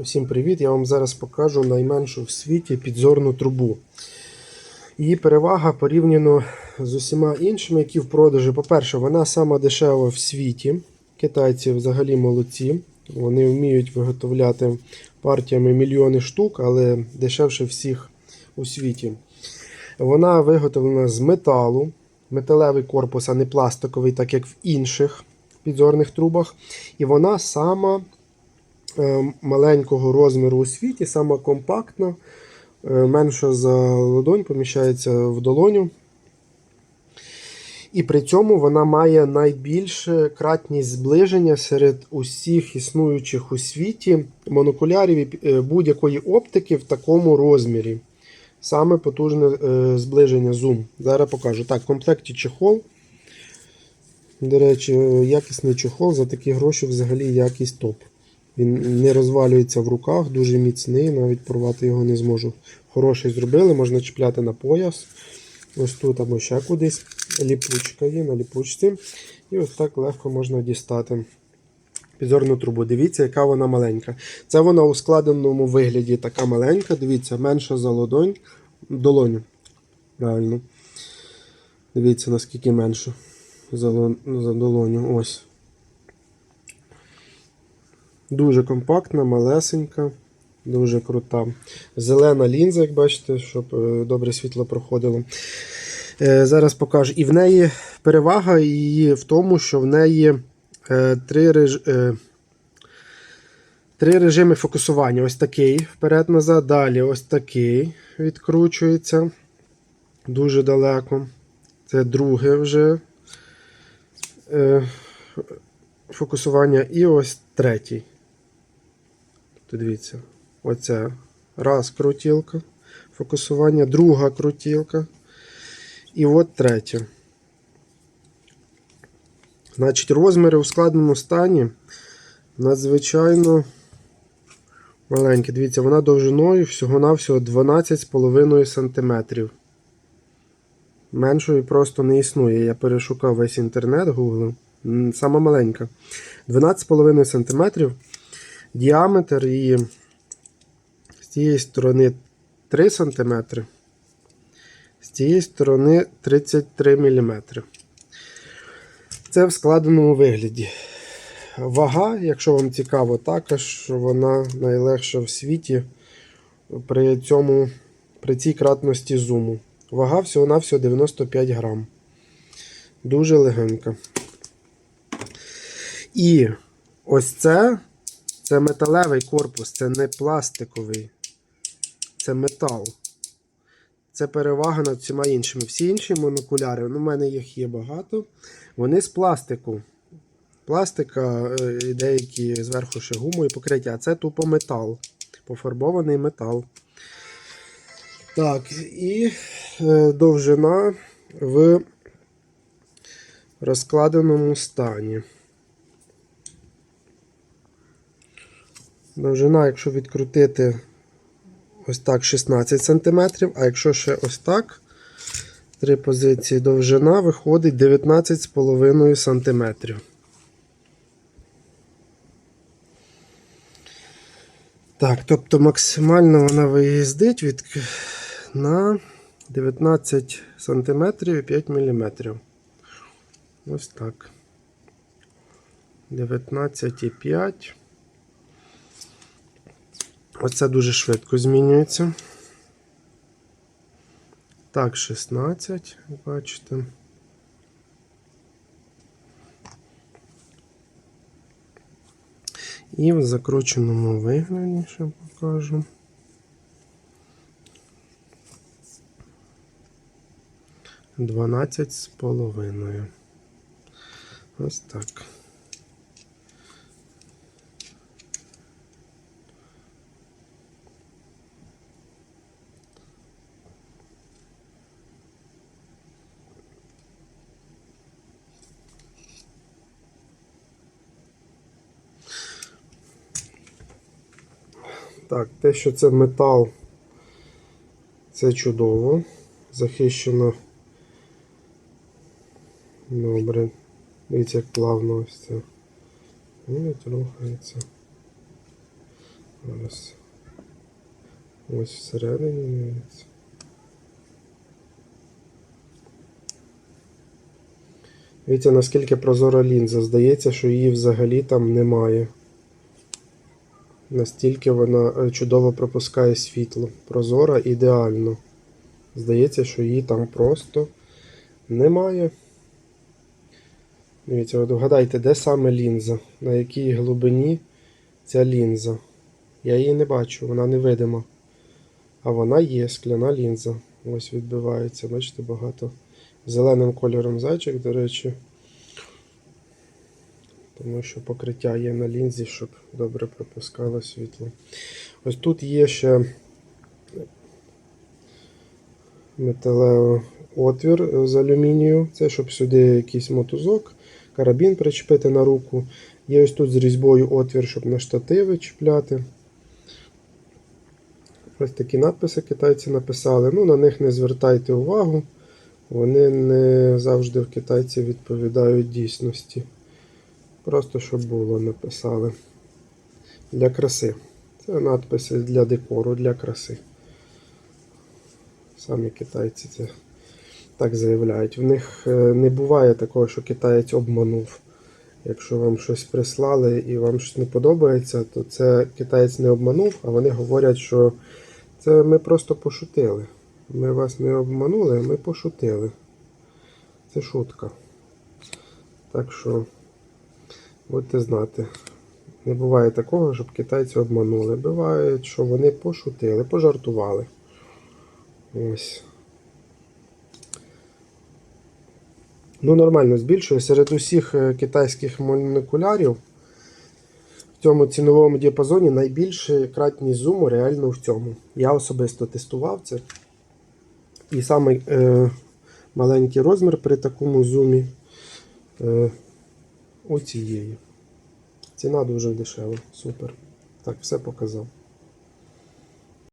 Усім привіт! Я вам зараз покажу найменшу в світі підзорну трубу. Її перевага порівняно з усіма іншими, які в продажі. По-перше, вона сама дешева в світі. Китайці взагалі молодці. Вони вміють виготовляти партіями мільйони штук, але дешевше всіх у світі. Вона виготовлена з металу, металевий корпус, а не пластиковий, так як в інших підзорних трубах. І вона сама маленького розміру у світі, сама компактна, е, менша за ладонь, поміщається в долоню. І при цьому вона має найбільше кратність зближення серед усіх існуючих у світі монокулярів і е, будь-якої оптики в такому розмірі. Саме потужне е, зближення зум. Зараз покажу. Так, в комплекті чехол. До речі, е, якісний чехол за такі гроші взагалі якість топ. Він не розвалюється в руках, дуже міцний, навіть порвати його не зможу. Хороший зробили, можна чіпляти на пояс. Ось тут або ще кудись. Ліпучка є на ліпучці. І ось так легко можна дістати підзорну трубу. Дивіться, яка вона маленька. Це вона у складеному вигляді така маленька. Дивіться, менша за ладонь. Долоню. Правильно. Дивіться, наскільки менше за, долоню. Ось. Дуже компактна, малесенька, дуже крута. Зелена лінза, як бачите, щоб е, добре світло проходило. Е, Зараз покажу. І в неї перевага її в тому, що в неї е, три, реж... три режими фокусування. Ось такий вперед-назад. Далі ось такий відкручується дуже далеко. Це друге вже фокусування. І ось третій. Тут дивіться. Оце раз крутілка. Фокусування, друга крутілка. І от третя. Значить, розміри у складному стані надзвичайно маленькі. Дивіться, вона довжиною всього-навсього 12,5 см. Меншої просто не існує. Я перешукав весь інтернет. М, Сама маленька. 12,5 см. Діаметр її з цієї сторони 3 см. З цієї сторони 33 мм. Це в складеному вигляді. Вага, якщо вам цікаво, також вона найлегша в світі при цьому, при цій кратності зуму. Вага всього-навсього 95 грам. Дуже легенька. І ось це, це металевий корпус, це не пластиковий. Це метал. Це перевага над всіма іншими. Всі інші монокуляри, ну, в мене їх є багато. Вони з пластику. Пластика, е, деякі зверху ще гумою покриття. А це тупо метал. Пофарбований метал. Так, і е, довжина в розкладеному стані. Довжина, якщо відкрутити ось так 16 см, а якщо ще ось так, три позиції довжина виходить 19,5 см. Так, тобто максимально вона виїздить від на 19 см і 5 мм. Ось так. 19,5. Оце дуже швидко змінюється. Так, 16, бачите. І в закрученому вигляді ще покажу. Дванадцять з половиною. Ось так. Так, те, що це метал, це чудово. Захищено. Добре. Дивіться, як плавно ось це. Навіть рухається. Ось. Ось всередині дивіться. Дивіться, наскільки прозора лінза. Здається, що її взагалі там немає. Настільки вона е, чудово пропускає світло. Прозора ідеально. Здається, що її там просто немає. Дивіться, от вгадайте, де саме лінза? На якій глибині ця лінза? Я її не бачу, вона невидима. А вона є, скляна лінза. Ось відбивається. Бачите, багато. Зеленим кольором зайчик, до речі. Тому що покриття є на лінзі, щоб добре пропускало світло. Ось тут є ще металевий отвір з алюмінію. Це щоб сюди якийсь мотузок, карабін причепити на руку. Є ось тут з різьбою отвір, щоб на штативи чіпляти. Ось такі надписи китайці написали. Ну, на них не звертайте увагу. Вони не завжди в китайців відповідають дійсності. Просто щоб було, написали. Для краси. Це надписи для декору, для краси. Самі китайці це так заявляють. В них е, не буває такого, що китаєць обманув. Якщо вам щось прислали і вам щось не подобається, то це китаєць не обманув, а вони говорять, що це ми просто пошутили. Ми вас не обманули, ми пошутили. Це шутка. Так що, будьте знати, не буває такого, щоб китайці обманули. Буває, що вони пошутили, пожартували. Ось. Ну, нормально збільшує. Серед усіх е, китайських молекулярів в цьому ціновому діапазоні найбільша кратність зуму реально в цьому. Я особисто тестував це. І самий е, маленький розмір при такому зумі е, у цієї. Ціна дуже дешева. Супер. Так, все показав.